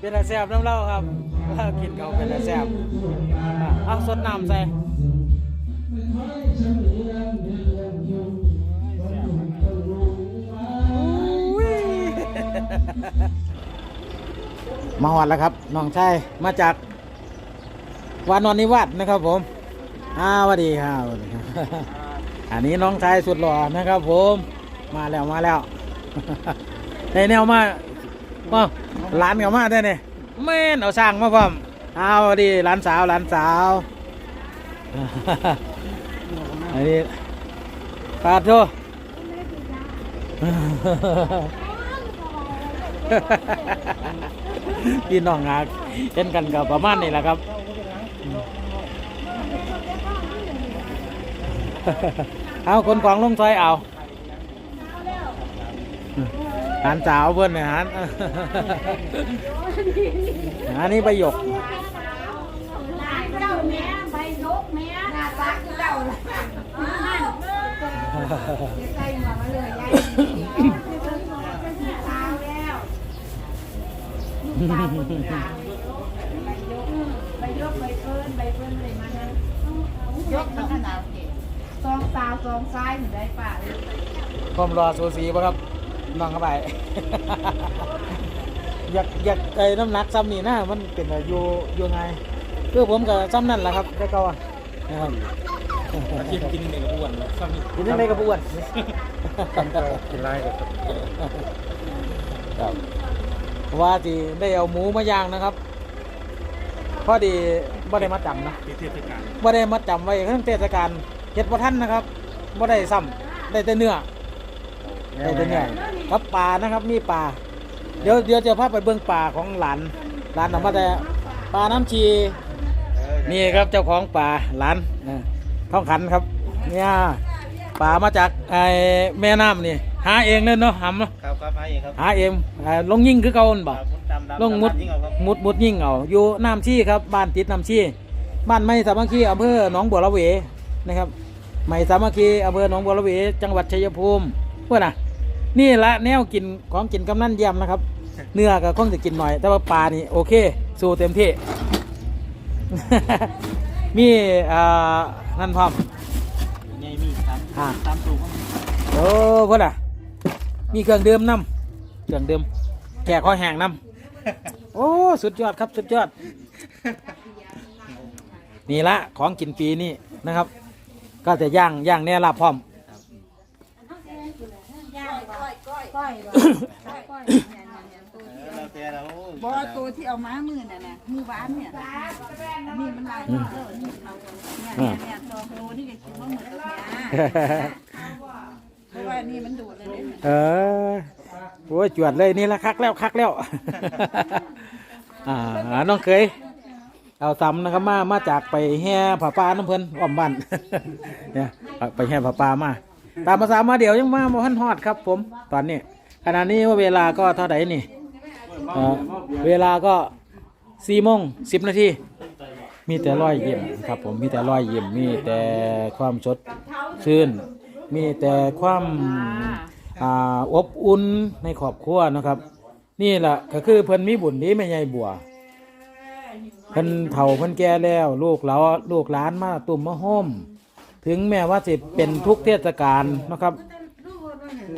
เป็นอาแซบน้ำเหล้าครับกินเขาเป็นอาแซบอะเอาสดน้ำใส่มาหอดแล้วครับน้องชายมาจากวานอนนิวาสนะครับผมอ้าวสวัสดีครับอันนี้น้องชายสุดหล่อนะครับผมมาแล้วมาแล้วในแนวมา ก็ร้านเขามาได้เนี่ยแม่นเอาสร้างมาพร้อมเอาดีร้านสาวร้านสาวอันนี้ปาดโทพี่น้องหาเช่นกันกับประมาณนี้แหละครับเอาคนของลงซอยเอา หานสาวเพื่อนเนี่ยหานอันนี้ประโยคเจ้าแม่ใบนกแม่หน้าตาคือเจ้าล่ะใส่หัวมาเลยยายตาแล้วตาคนตาใบยกใบเฟิร์นใบเฟิร์นเลยมานะยกมันขนาดสองตาสองซ้ายเหมือนได้ป่าเลยผมรอสูสีป่ะครับ น้องเข้าไป อยากอยากไอ้น้ำหนักซ้ำนี่นะมันเป็นอะไรอยู่อยู่ไงคือผมกับซ้ำนั่นแหละครับได้เก่าอะนะครับกินกินในกระบวนแล้วซ้ำนี่กินได้กับอ้วนกินไรกับครับว่าที่ได้เอาหมูมาย่างนะครับพอดีบ่ได้มาจำนะเทศกาลบ่ได้มาจำไว้ทั้งเทศกาลเฮ็ดบ่ทันนะครับบ่ได้ซ้ำได้แต่เนื้อ ได้แต่เนื้อกับปลานะครับมีปลาเดี๋ยวเดี๋ยวจะพาไปเบิ่งปลาของหลานหลานนำมาแต่ปลาน้ำชีนี่ครับเจ้าของปลาหลานนะท้องขันครับเนี่ยปลามาจากไอ้แม่น้ำนี่หาเองเลยเนาะหำเนาะครับครับให้ครับหาเองอ่าลงยิ่งคือเก่าหั่นบ่ดำดำลงมุดยิ่งเอาครับมุดมุดยิ่งเอาอยู่น้ำชี่ครับบ้านติดน้ำชี่บ้านไม่สามัคคีอำเภอหนองบัวระเวนะครับไม่สามัคคีอำเภอหนองบัวระเวจังหวัดชัยภูมิเพื่อนน่ะ นี่ละแนวกินของกินกำนันเยี่ยมนะครับ เนื้อก็คงจะกินหน่อย แต่ว่าปลานี่โอเค สู้เต็มที่ มีอ่านั่นพร้อมนี่มีครับอ่าตามตูกโอ้เพื่อนอะ มีเครื่องดื่มน้ำเครื่องดื่มแก่คอแห้งน้ำโอ้สุดยอดครับสุดยอด นี่ละของกินปีนี่นะครับ ก็จะย่างย่างแน่ลาบพร้อม ก้อยก้อยแล้วแต่เราบอตัวที่เอาม้ามือน่ะนะมือบ้านเนี่ยนี่มันลายเออนี่เราเนี่ยเนี่ยเนี่ยตัวตัวนี่ก็คิดว่าเหมือนกับเนี่ยเพราะว่านี่มันดูดเลยเนี่ยเออโอ้ยจวดเลยนี่ละคักแล้วคักแล้ว อ่าน้องเคย เอาซ้ำนะครับมามาจากไปแห่ผาปลาน้ำเพลินอ้อมบ้านเนี่ยไปแห่ผาปลามา ตามภาษามาเดี๋ยวยังมาบ่ทันฮอดครับผมตอนนี้ขณะนี้ว่าเวลาก็เท่าไหร่นี่เอ่อเวลาก็สี่โมงสิบนาทีมีแต่รอยยิ้มครับผมมีแต่รอยยิ้มมีแต่ความสดชื่น มีแต่ความอ่าอบอุ่นในครอบครัวนะครับ นี่แหละก็คือเพิ่นมีบุญนี้แม่ใหญ่บัวเพิ่นเฒ่าเพิ่นแก่แล้ว ลูกเราลูกหลานมาตุ่มมาห้ม ถึงแม้ว่าสิเป็นทุกเทศกาลนะครับ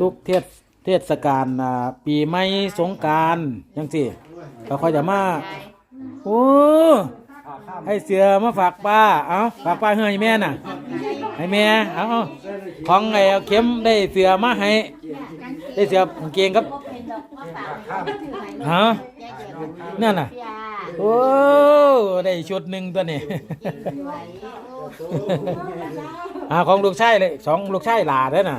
ทุกเทศเทศกาลอ่าปีใหม่สงกรารจังสิก็คอยจะมาโอ้ให้เสือมาฝากป้าเอาฝากป้าเฮ้ยแม่น่ะ ให้แม่เอาของไอ้เอาเข็มได้เสือมาให้ ได้เสือกางเกงครับ ฮะนั่นน่ะ โอ้ได้ชุดหนึ่งตัวนี้อ่าของลูกชายเลยสองลูกชายหลาเด้อน่ะ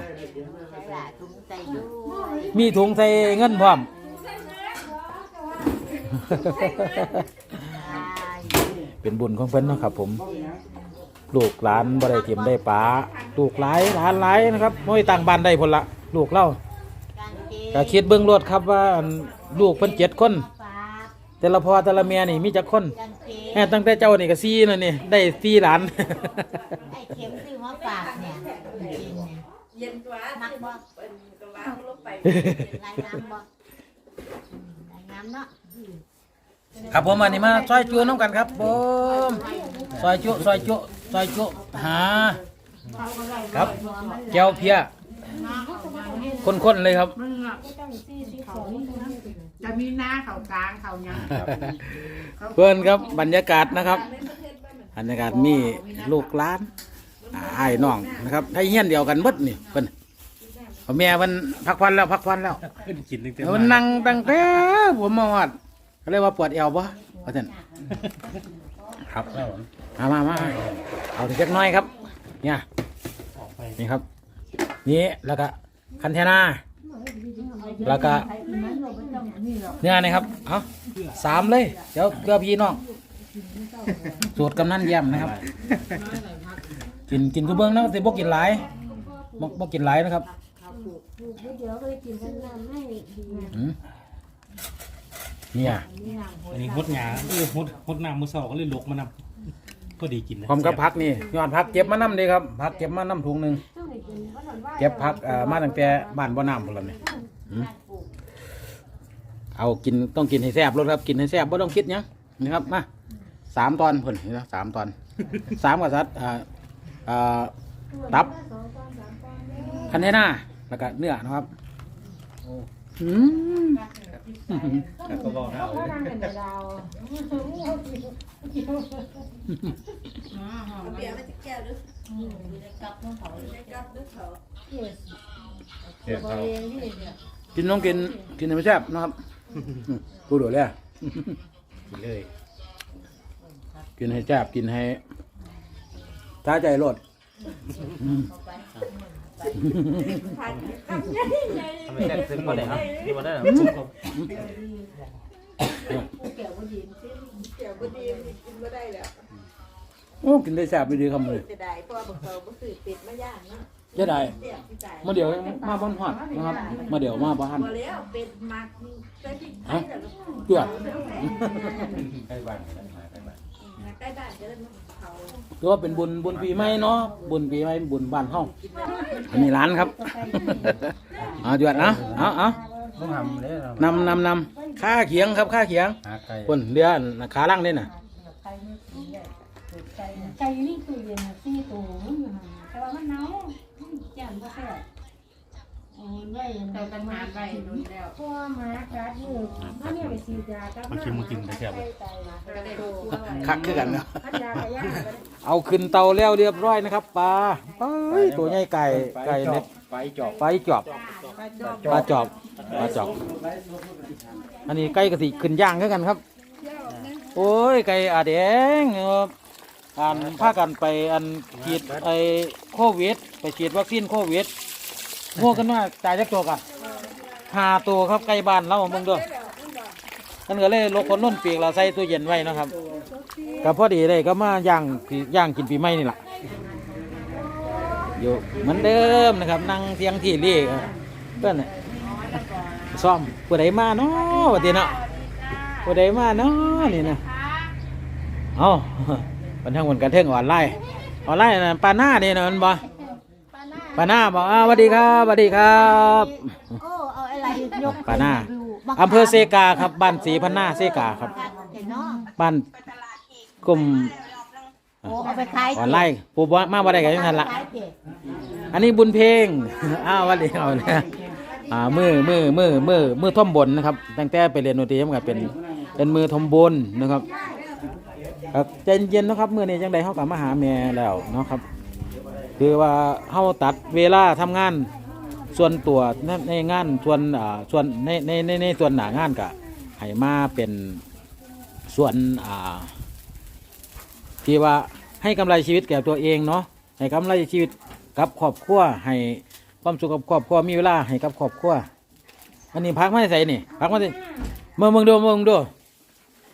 มีถุงใส่เงินพร้อม เป็นบุญของเพิ่นเนาะครับผม ลูกหลานบ่ได้เทียมได้ป๋าลูกหลายหลานหลายนะครับไม่ต่างบ้านได้พนละลูกเล่าก็คิดเบื้องรวดครับว่าอันลูกเพิ่นเจ็ดคน แต่ละพ่อแต่ละเมียนี่มีจักคนแม่ตั้งแต่เจ้านี่ก็ซี่นั่นนี่ได้ซี่หลาน ไอ้เข็มซื้อมาฝากเนี่ยจริงเนี่ยเย็นตัวมักบ่เป็นกำลังลบไปรายงานบ่รายงานเนาะครับผมอันนี้มาซอยจุน้ำกันครับผมซอยจุซอยจุซอยจุหา ครับแก้วเพีย ข้นๆเลยครับจะมีหน้าเขากลางเขายังเพื่อนครับบรรยากาศนะครับบรรยากาศมีลูกหล้านอ่าไอ้ายน้องนะครับให้เฮี้ยนเดียวกันเบิดนี่เพิ่นเอาแม่มันพักพันแล้วพักพันแล้ว ขึ้นกินตั้งแต่มันนั่งตั้งแต่ผมมาวัดเขาเรียกว่าปวดเอวปะว่าท่านครับมามามาเอาถึงเล็กน้อยครับ เนี่ยนี่ครับ นี่แล้วก็คันเทนาแล้วก็เนี่ยนะครับเอาสามเลย เดี๋ยวเกลือพี่น้องสูตรกำนันเยี่ยมนะครับ กินกินทุเบิ้งนะแต่บ่กินหลายบ่บ่กินหลายนะครับเนี่ยอันนี้ฮดหยาเออฮดฮดน้ำมือสองก็เลยหลกมานำ พอดีกินนะพร้อมกับพักนี่ยอดพักเก็บมาน้ำเลยครับพักเก็บมาน้ำถุงหนึ่งเก็บพักเอ่อมาตั้งแต่บ้านบ่อน้ำพุ่นละนี่อืมเอากินต้องกินให้แซ่บรสครับกินให้แซ่บบ่ต้องคิดหยังนะครับมาสามตอนพุ่นเห็นไหมสามตอนสามกษัตริย์อ่าอ่าตับคันเทน่าแล้วก็เนื้อนะครับอืม แล้วก็บอกนะเลยเบียร์มันจะแก้วด้วยกับน้องเขาได้กลับด้วยเขาเสียเขากินน้องกินกินให้มันแซ่บนะครับอืมพูดูเลยกินเลย กินให้แซ่บกินให้ท้าใจรส ทำไมแซ่บซึ้งกว่าเลยครับนี่มาได้หรอเกี่ยวบ่ดีกินบ่ได้แล้วโอ้กินได้แซ่บไปดีคำเลยจะได้เพราะว่าบางเขาบ่ซื้อเป็ดมาย่างเนาะจะได้เสียสิจ่ายมาเดี๋ยวมาบ้านหอดนะครับ มาเดี๋ยวมาบ้าน บ่แล้วเป็ดมักใส่พริกไทยแล้วลูกเกลือ ใกล้บ้านใกล้บ้านใกล้บ้านใกล้บ้านเดินเขา ถือว่าเป็นบุญบุญปีใหม่เนาะบุญปีใหม่บุญบ้านเฮาอันนี้ร้านครับ เอาจวดนะเอาเอาต้องทำเลยเรานำนำนำข้าเขียงครับข้าเขียงหาไก่คนเรือขาล่างนี่น่ะไก่นี่ตู้เย็นน่ะสี่ตัวมันอยู่หั่นแต่ว่ามันหนาวมันจานบ่แซ่บเอา ไว้เราตั้งนานไปโดนแล้วเพราะว่าหมากัดมือถ้าเนี่ยไปฉีดยากลับมันกินมันกินแต่แซ่บไก่ตายมาก็ได้ดูคักคือกันเนาะอันยากระย่างก็ได้เอาขึ้นเตาแล้วเรียบร้อยนะครับปลาเอ้ยตัวใหญ่ไก่ไก่เน็ตไฟจอบไฟจอบปลาจอบปลาจอบ อันนี้ไก่กะทิขึ้นย่างคือกันครับ โอ้ยไก่อาแดงเอออันพากันไปอันฉีดไอโควิด ไปฉีดวัคซีนโควิด โง่กันว่าตายจักตัวกันหาตัวครับไก่บ้านเราเบิ่งเด้วยมันก็เลยลกคนล้นเปียกเราใส่ตู้เย็นไว้เนาะครับก็พอดีเลยก็มาย่างปีย่างกินปีใหม่นี่แหละอยู่เหมือนเดิมนะครับนั่งเทียงที่เรียกเพื่อนน่ะซ่อมผู้ใดมาเนาะวันนี้เนาะผู้ใดมาเนาะนี่นะเอ้าบันเทิงบนกระเทิงออนไลน์ออนไลน์น่ะปาหน้านี่นะมันบ่ ปาหน้าบอกอ้าวสวัสดีครับสวัสดีครับโอ้เอาอะไรยกปาหน้าอำเภอเซกาครับบ้านศรีพันนาเซกาครับเห็นเนาะบ้านกลุ่มโอ้เอาไปขายออนไลน์ปูบ่มาบ่ได้กันยังทันละขายเก๋อันนี้บุญเพลงอ้าวสวัสดีเอาเนี่ยอ่ามือมือมือมือมือท่อมบนนะครับตั้งแต่ไปเรียนดนตรีมันก็เป็นเป็นมือท่อมบนนะครับครับใจเย็นๆนะครับมือนี้จังใดเฮากลับมาหาแม่แล้วเนาะครับ คือว่าเฮาตัดเวลาทำงาน ส่วนตัวในในงานส่วนอ่าส่วนในในในในส่วนหนางานก็ให้มาเป็นส่วนอ่าที่ว่าให้กำไรชีวิตแก่ตัวเองเนาะให้กำไรชีวิตกับครอบครัวให้ความสุขกับครอบครัวมีเวลาให้กับครอบครัวอันนี้พักไม่ใส่นี่พักไม่ใส่เมื่อมึงดูเมืองดู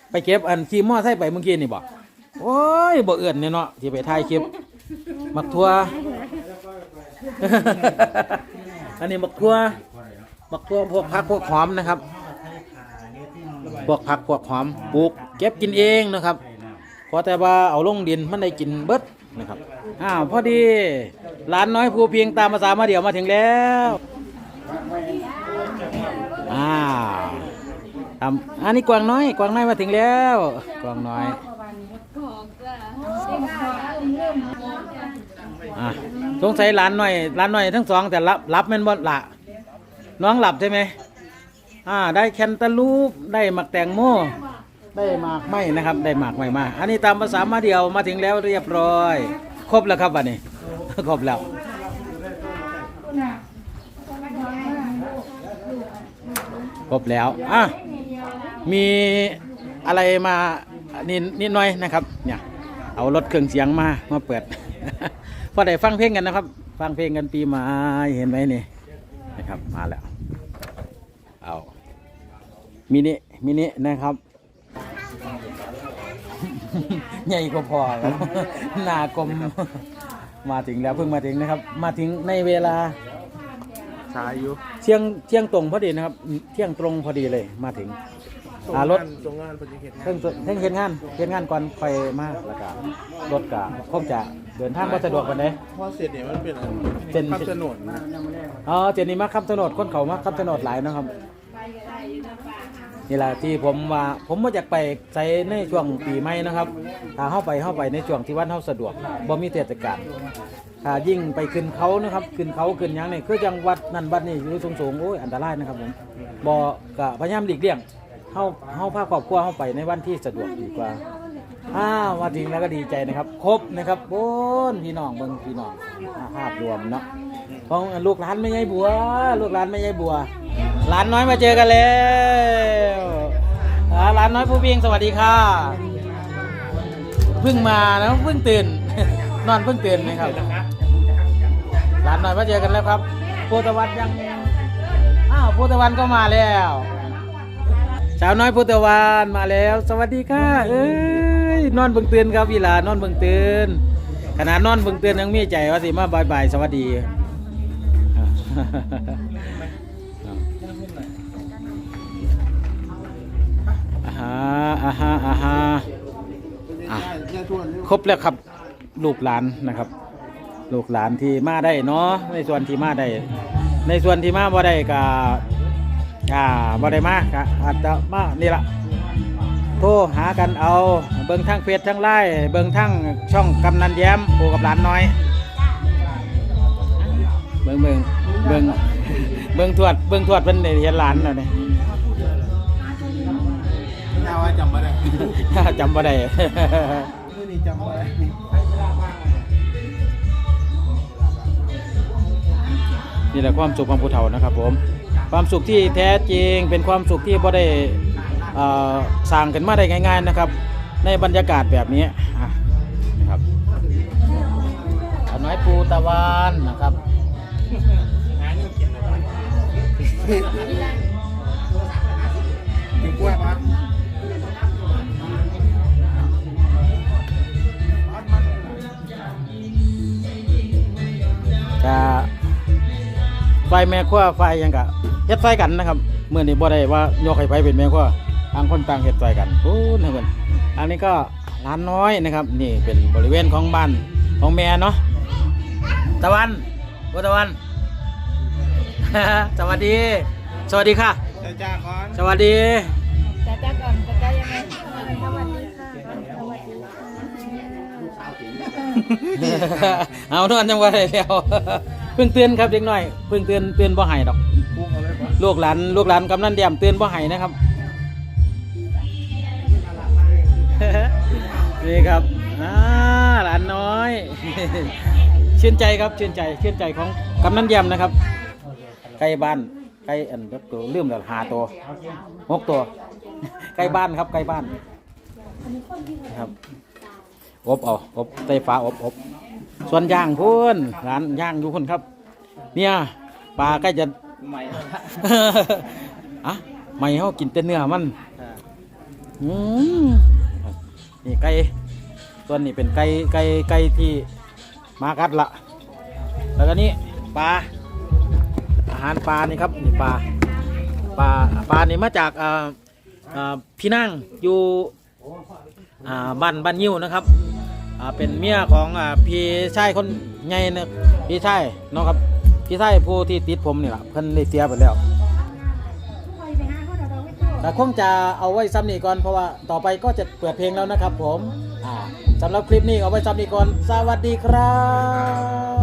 ไปเก็บอันขี่มอไซค์ไปเมื่อกี้นี่บอกโอ้ยบ่เอื่อนเนี่ยเนาะที่ไปถ่ายคลิป มักทัวอันนี้มักทัวมักทัวพวกผักพวกหอมนะครับ พวกผักพวกหอมปลูกเก็บกินเองนะครับพอแต่ว่าเอาลงดินมันได้กินเบิดนะครับอ้าวพอดีหลานน้อยภูเพียงตามภาษามาเดี๋ยวมาถึงแล้วอ้าวตครับอันนี้กวางน้อย กวางน้อยมาถึงแล้ว กวางน้อย อะสงสัยหลานหน่อยหลานหน่อยทั้งสองแต่รับรับแม่นบ่ละน้องหลับใช่ไหมอ่า ได้แคนตาลูปได้หมักแตงโมได้หมากไม้นะครับ ได้หมากไม้มา อันนี้ตามภาษามาเดียวมาถึงแล้วเรียบร้อย ครบแล้วครับวันนี้ ครบแล้วครบแล้วอะมีอะไรมานิดนิดหน่อยนะครับ เนี่ย เอารถเครื่องเสียงมามาเปิด พอได้ฟังเพลงกันนะครับ ฟังเพลงกันปีใหมาเห็นไหมนี่นะครับมาแล้วเอามินิมินินะครับ ใหญ่กว่าพอครับหน้ากลมมาถึงแล้วเพิ่งมาถึงนะครับ มาถึงในเวลาสายอยู่เที่ยงเที่ยงตรงพอดีนะครับ เที่ยงตรงพอดีเลยมาถึงอ่ารถตรงงานปฏิเกตเพิ่งเพิ่งเห็นงานเห็นงานก่อนไปมาแล้วก็รถก็คงจะ เดินทางบ่สะดวกปานใดพอเสร็จเนี่ยมันเป็นเป็นข้ามถนนนะอ๋อเจนี่มาคำถนนคนเขามาคำถนนหลายเนาะครับนี่แหละที่ผมว่าผมมาจากไปใช้ในช่วงปีใหม่นะครับถ้าเข้าไปเข้าไปในช่วงที่วันเข้าสะดวกบ่มีเทศกาลถ้ายิ่งไปขึ้นเขานะครับขึ้นเขาขึ้นหยังนี่คือจังหวัดนั่นวัดนี่อยู่สูงๆโอ้ยอันตรายนะครับผมบ่ก็พยายามหลีกเลี่ยงเข้าเข้าพาครอบครัวเข้าไปในวันที่สะดวกดีกว่า อ้าวมาถึงแล้วก็ดีใจนะครับ ครบนะครับโอ้นพี่น้องเบิ่งพี่น้องอ่าภาพรวมเนาะของลูกหลานไม่ใช่บัว ลูกหลานไม่ใช่บัว หลานน้อยมาเจอกันแล้วอ่าหลานน้อยผู้เพียงสวัสดีค่ะ เพิ่งมานะเพิ่งตื่น นอนเพิ่งตื่นนะครับ หลานน้อยมาเจอกันแล้วครับโพธวันยัง อ้าวโพธวันก็มาแล้ว สาวน้อยพุทธวานมาแล้ว สวัสดีค่ะ เอ้ย นอนเบิ่งเตือนครับเวลานอนเบิ่งเตือนขนาดนอนเบิ่งเตือนยังมีใจว่าสิมาบายบายสวัสดีอ่าฮะอ่าฮะอ่าฮะอะครบแล้วครับลูกหลานนะครับ ลูกหลานที่มาได้เนาะในส่วนที่มาได้ในส่วนที่มาบ่ได้ก็อ่าบ่ได้มากอาจจะมานี่ละ โทรหากันเอา เบิ่งทั้งเฟซทั้งไลน์เบิ่งทั้งช่องกำนันแย้มปู่กับหลานน้อย เบิ่งเบิ่งเบิ่งเบิ่งทวดเบิ่งทวดเป็นได้เห็นหลานแล้วนี่น่าว่าจำไม่ได้จำบ่ได้ มื่อนี้จำไม่ได้นี่แหละความสุขของผู้เฒ่านะครับผม ความสุขที่แท้จริงเป็นความสุขที่บ่ได้เอ่อ สร้างกันมาได้ง่าย ๆนะครับ ในบรรยากาศแบบนี้นะครับอาน้อยปูตะวันนะครับกินกล้วยปะจะไฟแม่ขั้วไฟยังกะเฮ็ดไฟกันนะครับเมื่อนี้บ่ได้ว่ายกให้ไฟเป็นแม่ขั้ว ต่างคนต่างเฮ็ดไฟกันพูดให้เพิ่นอันนี้ก็ร้านน้อยนะครับ นี่เป็นบริเวณของบ้านของแม่เนาะตะวันโอตะวัน สวัสดี สวัสดีค่ะจ้าจ้าก่อนสวัสดีจ้าจ้าก่อนจ้าจ้ายังไงสวัสดีค่ะสวัสดีค่ะเอานอนจังหวะได้แล้วเพิ่งเตือนครับเด็กน้อยเพิ่งเตือนเตือนบ่ให้ดอกปุ้งเอาเลยปะลูกหลานลูกหลานกำนันเดียมเตือนบ่ให้นะครับ นี่ครับอ่าหลานน้อย ชื่นใจครับชื่นใจชื่นใจของกำนันเดียมนะครับใกล้บ้านใกล้อันจักตัวลืมแล้วหาตัวหกตัวใกล้บ้านครับใกล้บ้านครับอบเอาอบไฟฟ้าอบอบส่วนย่างพุ่นร้านย่างอยู่พุ่นครับ เนี่ยปลาใกล้จะใหม่อะไม่เขากินแต่เนื้อมันอืม นี่ไก่ส่วนนี้เป็นไก่ไก่ไก่ที่มากัดละแล้วก็นี่ปลาอาหารปลานี่ครับนี่ปลาปลาปลานี่มาจากอ่าอ่าพี่นั่งอยู่อ่าบ้านบ้านยิ้วนะครับอ่าเป็นเมียของอ่าพี่ชายคนใหญ่นะพี่ชายเนาะครับพี่ชายผู้ที่ติดผมนี่แหละเพิ่นได้เสียไปแล้ว แต่คงจะเอาไว้ซ้ำนี่ก่อนเพราะว่าต่อไปก็จะเปิดเพลงแล้วนะครับผมสำหรับคลิปนี้เอาไว้ซ้ำนี่ก่อน สวัสดีครับ